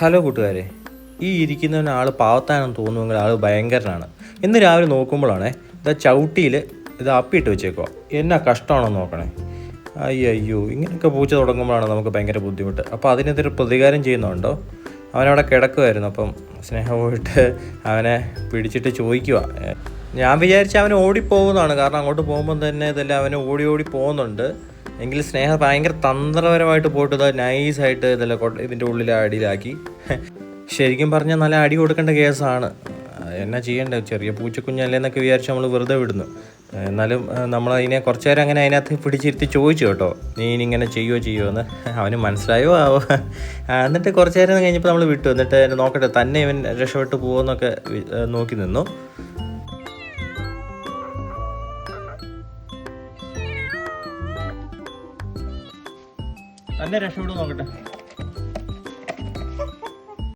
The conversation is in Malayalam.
ഹലോ കൂട്ടുകാരെ. ഈ ഇരിക്കുന്നവൻ ആൾ പാവത്താനെന്ന് തോന്നുമെങ്കിൽ ആൾ ഭയങ്കരനാണ്. ഇന്ന് രാവിലെ നോക്കുമ്പോഴാണേ ഇതാ ചവിട്ടിയിൽ ഇത് അപ്പിയിട്ട് വെച്ചേക്കോ എന്നാ കഷ്ടമാണോ നോക്കണേ. അയ്യോ അയ്യോ ഇങ്ങനെയൊക്കെ പൂച്ച തുടങ്ങുമ്പോഴാണ് നമുക്ക് ഭയങ്കര ബുദ്ധിമുട്ട്. അപ്പോൾ അതിനെതിരെ പ്രതികാരം ചെയ്യുന്നുണ്ടോ? അവനവിടെ കിടക്കുമായിരുന്നു അപ്പം സ്നേഹം പോയിട്ട് അവനെ പിടിച്ചിട്ട് ചോദിക്കുക ഞാൻ വിചാരിച്ച അവൻ ഓടിപ്പോകുന്നതാണ് കാരണം അങ്ങോട്ട് പോകുമ്പം തന്നെ ഇതെല്ലാം അവന് ഓടി ഓടി പോകുന്നുണ്ട്. എങ്കിൽ സ്നേഹ ഭയങ്കര തന്ത്രപരമായിട്ട് പോയിട്ട് നൈസായിട്ട് ഇതെല്ലാം ഇതിന്റെ ഉള്ളിൽ അടിയിലാക്കി. ശരിക്കും പറഞ്ഞാൽ നല്ല അടി കൊടുക്കേണ്ട കേസാണ്. എന്നാ ചെയ്യേണ്ടത് ചെറിയ പൂച്ചക്കുഞ്ഞല്ലേ എന്നൊക്കെ വിചാരിച്ച് നമ്മൾ വെറുതെ വിടുന്നു. എന്നാലും നമ്മൾ അതിനെ കുറച്ച് നേരം അങ്ങനെ അതിനകത്ത് പിടിച്ചിരുത്തി ചോദിച്ചു കേട്ടോ. നീ ഇങ്ങനെ ചെയ്യുമോ ചെയ്യുമോ എന്ന്. അവന് മനസ്സിലായോ? ആവോ എന്നിട്ട് കുറച്ച് നേരം കഴിഞ്ഞപ്പോൾ നമ്മൾ വിട്ടു. എന്നിട്ട് നോക്കട്ടെ തന്നെ ഇവൻ രക്ഷപ്പെട്ട് പോകുമെന്നൊക്കെ നോക്കി നിന്നു. തന്നെ രക്ഷപ്പെടും നോക്കട്ടെ.